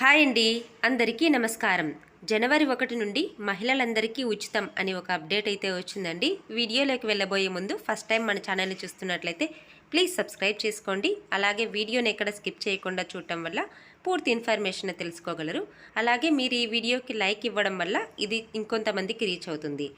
Hi అండి. అందరికీ నమస్కారం. జనవరి ఒకటి నుండి మహిళలందరికీ ఉచితం అని ఒక అప్డేట్ అయితే వచ్చిందండి. వీడియోలోకి వెళ్ళబోయే ముందు ఫస్ట్ టైం మన ఛానల్ని చూస్తున్నట్లయితే ప్లీజ్ సబ్స్క్రైబ్ చేసుకోండి. అలాగే వీడియోని ఎక్కడ స్కిప్ చేయకుండా చూడటం వల్ల పూర్తి ఇన్ఫర్మేషన్ తెలుసుకోగలరు. అలాగే మీరు ఈ వీడియోకి లైక్ ఇవ్వడం వల్ల ఇది ఇంకొంతమందికి రీచ్ అవుతుంది.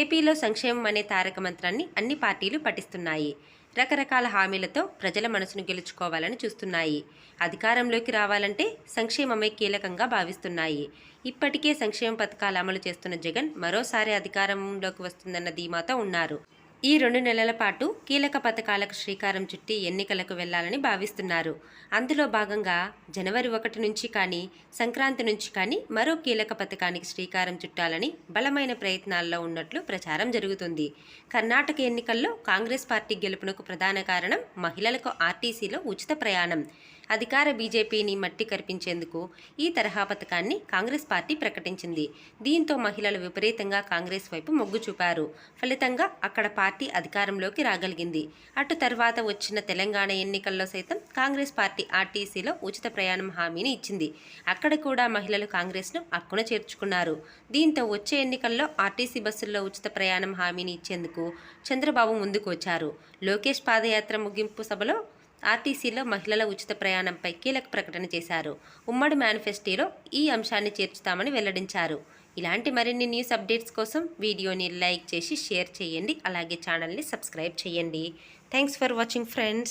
ఏపీలో సంక్షేమం అనే తారక మంత్రాన్ని అన్ని పార్టీలు పఠిస్తున్నాయి. రకరకాల హామీలతో ప్రజల మనసును గెలుచుకోవాలని చూస్తున్నాయి. అధికారంలోకి రావాలంటే సంక్షేమమే కీలకంగా భావిస్తున్నాయి. ఇప్పటికే సంక్షేమ పథకాలు అమలు చేస్తున్న జగన్ మరోసారి అధికారంలోకి వస్తుందన్న ధీమాతో ఉన్నారు. ఈ రెండు నెలల పాటు కీలక పథకాలకు శ్రీకారం చుట్టి ఎన్నికలకు వెళ్ళాలని భావిస్తున్నారు. అందులో భాగంగా జనవరి ఒకటి నుంచి కానీ సంక్రాంతి నుంచి కానీ మరో కీలక పథకానికి శ్రీకారం చుట్టాలని బలమైన ప్రయత్నాల్లో ఉన్నట్లు ప్రచారం జరుగుతుంది. కర్ణాటక ఎన్నికల్లో కాంగ్రెస్ పార్టీ గెలుపునకు ప్రధాన కారణం మహిళలకు ఆర్టీసీలో ఉచిత ప్రయాణం. అధికార బీజేపీని మట్టి కరిపించేందుకు ఈ తరహా పథకాన్ని కాంగ్రెస్ పార్టీ ప్రకటించింది. దీంతో మహిళలు విపరీతంగా కాంగ్రెస్ వైపు మొగ్గు చూపారు. ఫలితంగా అక్కడ పార్టీ అధికారంలోకి రాగలిగింది. అటు తర్వాత వచ్చిన తెలంగాణ ఎన్నికల్లో సైతం కాంగ్రెస్ పార్టీ ఆర్టీసీలో ఉచిత ప్రయాణం హామీని ఇచ్చింది. అక్కడ కూడా మహిళలు కాంగ్రెస్ను అక్కున చేర్చుకున్నారు. దీంతో వచ్చే ఎన్నికల్లో ఆర్టీసీ బస్సుల్లో ఉచిత ప్రయాణం హామీని ఇచ్చేందుకు చంద్రబాబు ముందుకు వచ్చారు. లోకేష్ పాదయాత్ర ముగింపు సభలో ఆర్టీసీలో మహిళల ఉచిత ప్రయాణంపై కీలక ప్రకటన చేశారు. ఉమ్మడి మేనిఫెస్టోలో ఈ అంశాన్ని చేర్చుతామని వెల్లడించారు. ఇలాంటి మరిన్ని న్యూస్ అప్డేట్స్ కోసం వీడియోని లైక్ చేసి షేర్ చేయండి. అలాగే ఛానల్ని సబ్స్క్రైబ్ చేయండి. Thanks for watching friends.